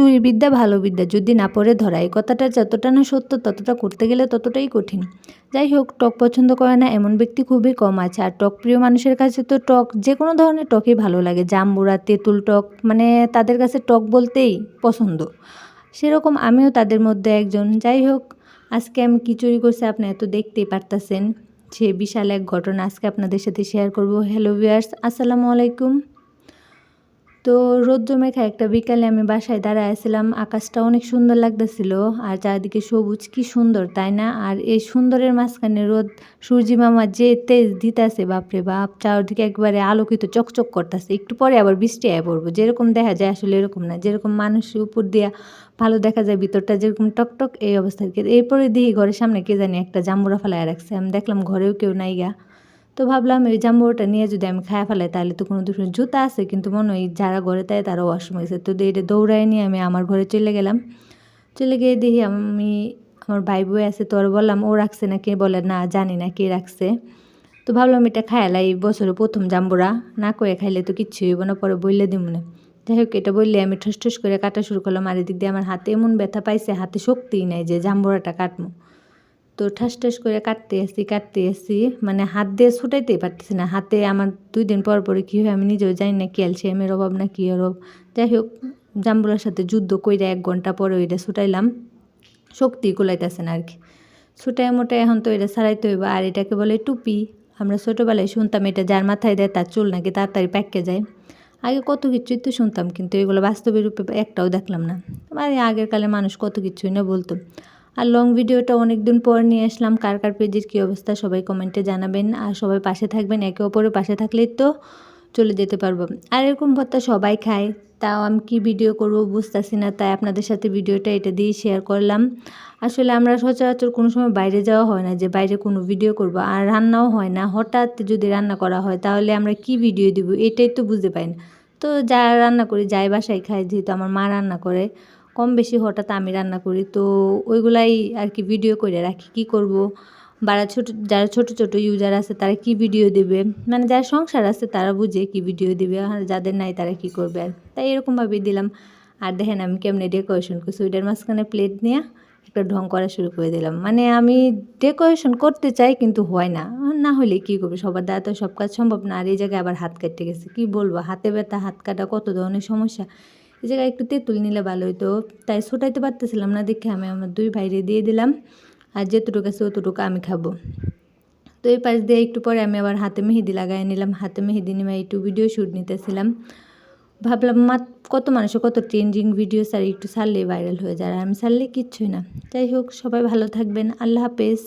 চুরি বিদ্যা, ভালো বিদ্যা। যদি না পড়ে ধরা, এই কথাটা যতটা না সত্য, ততটা করতে গেলে ততটাই কঠিন। যাই হোক, টক পছন্দ করে না এমন ব্যক্তি খুবই কম আছে। আর টক প্রিয় মানুষের কাছে তো টক, যে কোনো ধরনের টকই ভালো লাগে। জাম্বুরা, তেঁতুল টক মানে তাদের কাছে টক বলতেই পছন্দ। সেরকম আমিও তাদের মধ্যে একজন। যাই হোক, আজকে আমি কী চুরি করছি, আপনি এত দেখতেই পারতেছেন। সে বিশাল এক ঘটনা আজকে আপনাদের সাথে শেয়ার করব। হ্যালো ভিয়ার্স আসসালামু আলাইকুম। তো রোদ জমেখা একটা বিকালে আমি বাসায় দাঁড়ায় আসছিলাম আকাশটা অনেক সুন্দর লাগতেছিল। আর চারিদিকে সবুজ, কি সুন্দর, তাই না? আর এই সুন্দরের মাঝখানে রোদ, সূর্যি মামা যে তেজ দিতেছে, বাপরে বাপ, চারদিকে একবারে আলোকিত, চকচক করতেছে। একটু পরে আবার বৃষ্টি আয় পড়ব। যেরকম দেখা যায় আসলে এরকম না। যেরকম মানুষের উপর দিয়া ভালো দেখা যায়, ভিতরটা যেরকম টকটক, এই অবস্থায় এরপরে দেখি ঘরের সামনে কে জানি একটা জাম্বুরা ফেলায় রাখছে। আমি দেখলাম ঘরেও কেউ নাই গা। তো ভাবলাম এই জাম্বুরটা নিয়ে যদি আমি খায় ফেলাই, তাহলে তো কোনো দুটো জুতা আছে, কিন্তু মনে হয় যারা ঘরে তাই তারা ওয়াশরুম গেছে তো এটা দৌড়ায় নিয়ে আমি আমার ঘরে চলে গেলাম। চলে গিয়ে দেখি আমি আমার ভাই বই আছে, তো আর বললাম, ও রাখছে না কে? বলে, না, জানি না কে রাখছে। তো ভাবলাম এটা খায়ালাই বছরের প্রথম জাম্বুরা। না করে খাইলে তো কিচ্ছু হইব না, পরে বললে দিব না। যাই হোক, এটা বললে আমি ঠস ঠস করে কাটা শুরু করলাম, আর এদিক দিয়ে আমার হাতে এমন ব্যথা পাইছে, হাতে শক্তিই নাই যে জাম্বুরাটা কাটবো তো ঠাস ঠাস করে কাটতে আসি কাটতে আসি। মানে হাত দিয়ে ছুটাইতেই পারতেছি না। হাতে আমার দুই দিন পর পরে কী হয় আমি নিজেও জানি না ক্যালসিয়ামের অভাব না কী অভাব। যাই হোক, জাম্বুলার সাথে যুদ্ধ কইরা এক ঘণ্টা পরে ওইটা ছুটাইলাম। শক্তি কুলাইতেছে না আর কি। ছুটাই মোটাই এখন তো এটা ছাড়াইতে হইব। আর এটাকে বলে টুপি। আমরা ছোটোবেলায় শুনতাম এটা যার মাথায় দেয় তার চুল নাকি তাড়াতাড়ি প্যাকে যায়। আগে কত কিছুই তো শুনতাম, কিন্তু এগুলো বাস্তবে রূপে একটাও দেখলাম না। মানে আগের কালে মানুষ কত কিছুই না বলতো। আর লং ভিডিওটা অনেক দিন পর নিয়ে আসলাম। কার কার পেজের কী অবস্থা সবাই কমেন্টে জানাবেন। আর সবাই পাশে থাকবেন, একে অপরের পাশে থাকলেই তো চলে যেতে পারব। আর এরকম ভর্তা সবাই খায়, তাও আমি কি ভিডিও করব বুঝতেছি না, তাই আপনাদের সাথে ভিডিওটা এটা দিয়ে শেয়ার করলাম। আসলে আমরা সচরাচর কোনো সময় বাইরে যাওয়া হয় না, যে বাইরে কোনো ভিডিও করব, আর রান্নাও হয় না। হঠাৎ যদি রান্না করা হয়, তাহলে আমরা কি ভিডিও দিব? এটাই তো বুঝতে পাই না। তো যা রান্না করি, যাই বাসায় খাই, যেহেতু আমার মা রান্না করে কম বেশি হঠাৎ আমি রান্না করি, তো ওইগুলাই আর কি ভিডিও করে রাখি, কি করব? বাড়া ছোটো, যারা ছোট ছোট ইউজার আছে, তারা কি ভিডিও দেবে? মানে যারা সংসার আছে, তারা বুঝে কি ভিডিও দেবে যাদের নাই, তারা কি করবে আর। তাই এরকমভাবে দিলাম। আর দেখেন আমি কেমনে ডেকোরেশন করছি, ওইটার মাঝখানে প্লেট নিয়ে একটা ঢং করা শুরু করে দিলাম। মানে আমি ডেকোরেশন করতে চাই, কিন্তু হয় না। না হলে কী করবে? সবার দ্বারা তো সব কাজ সম্ভব না। আর এই জায়গায় আবার হাত কাটতে গেছে। কী বলব? হাতে ব্যথা, হাত কাটা কত ধরনের সমস্যা। এই জায়গায় একটু তেঁতুল নিলে ভালো হতো তাই ছোটাইতে পারতেছিলাম না, দেখে আমি আমার দুই ভাইরে দিয়ে দিলাম। আর যেতটুকু আছে অতটুকু আমি খাব। তো এই পাশ দিয়ে একটু পরে আমি আবার হাতে মেহেদি লাগাই নিলাম। হাতে মেহেদি নিয়ে একটু ভিডিও শ্যুট নিতেছিলাম। ভাবলাম, মা, কত মানুষের কত ট্রেন্ডিং ভিডিও আর একটু ছাড়লেই ভাইরাল হয়ে যায়। আর আমি ছাড়লে কিচ্ছুই না। যাই হোক, সবাই ভালো থাকবেন। আল্লাহ হাফেজ।